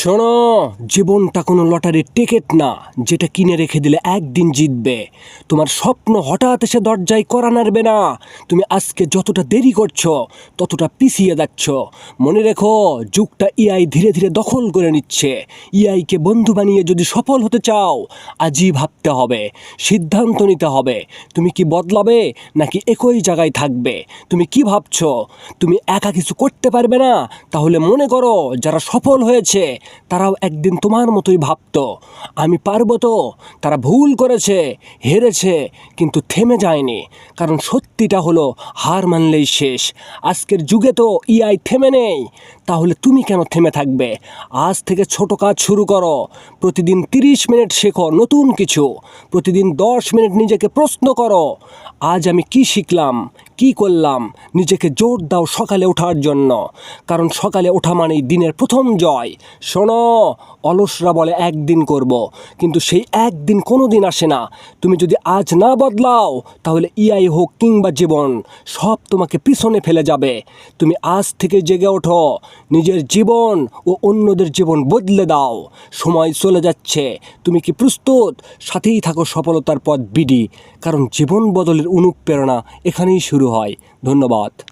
শোনো, জীবনটা কোনো লটারির টিকিট না, যেটা কিনে রেখে দিলে একদিন জিতবে। তোমার স্বপ্ন হঠাৎ এসে দরজায় করা নাড়বে না। তুমি আজকে যতটা দেরি করছ, ততটা পিছিয়ে যাচ্ছ। মনে রেখো, যুগটা ইআই ধীরে ধীরে দখল করে নিচ্ছে। ইআইকে বন্ধু বানিয়ে যদি সফল হতে চাও, আজই ভাবতে হবে, সিদ্ধান্ত নিতে হবে। তুমি কি বদলাবে, নাকি একই জায়গায় থাকবে? তুমি কি ভাবছ? তুমি একা কিছু করতে পারবে না? তাহলে মনে করো, যারা সফল হয়েছে তারাও একদিন তোমার মতোই ভাবতো। আমি পারব তো, তারা ভুল করেছে, হেরেছে, কিন্তু থেমে যায়নি। কারণ সত্যিটা হলো, হার মানলেই শেষ। আজকের যুগে তো ইআই থেমে নেই। তাহলে তুমি কেন থেমে থাকবে? আজ থেকে ছোট কাজ শুরু করো। প্রতিদিন তিরিশ মিনিট শেখো নতুন কিছু। প্রতিদিন দশ মিনিট নিজেকে প্রশ্ন করো, আজ আমি কি শিখলাম, কি করলাম? নিজেকে জোর দাও সকালে ওঠার জন্য। কারণ সকালে ওঠা মানেই দিনের প্রথম জয়। শোনো, অলসরা বলে একদিন করব। কিন্তু সেই একদিন কোনো দিন আসে না। তুমি যদি আজ না বদলাও, তাহলে ইআই হোক কিংবা জীবন। সব তোমাকে পিছনে ফেলে যাবে। তুমি আজ থেকে জেগে ওঠো। নিজের জীবন ও অন্যদের জীবন বদলে দাও। সময় চলে যাচ্ছে। তুমি কি প্রস্তুত? সাথেই থাকো সফলতার পথ, বিডি। কারণ জীবন বদলের অনুপ্রেরণা এখানেই শুরু হয়। ধন্যবাদ।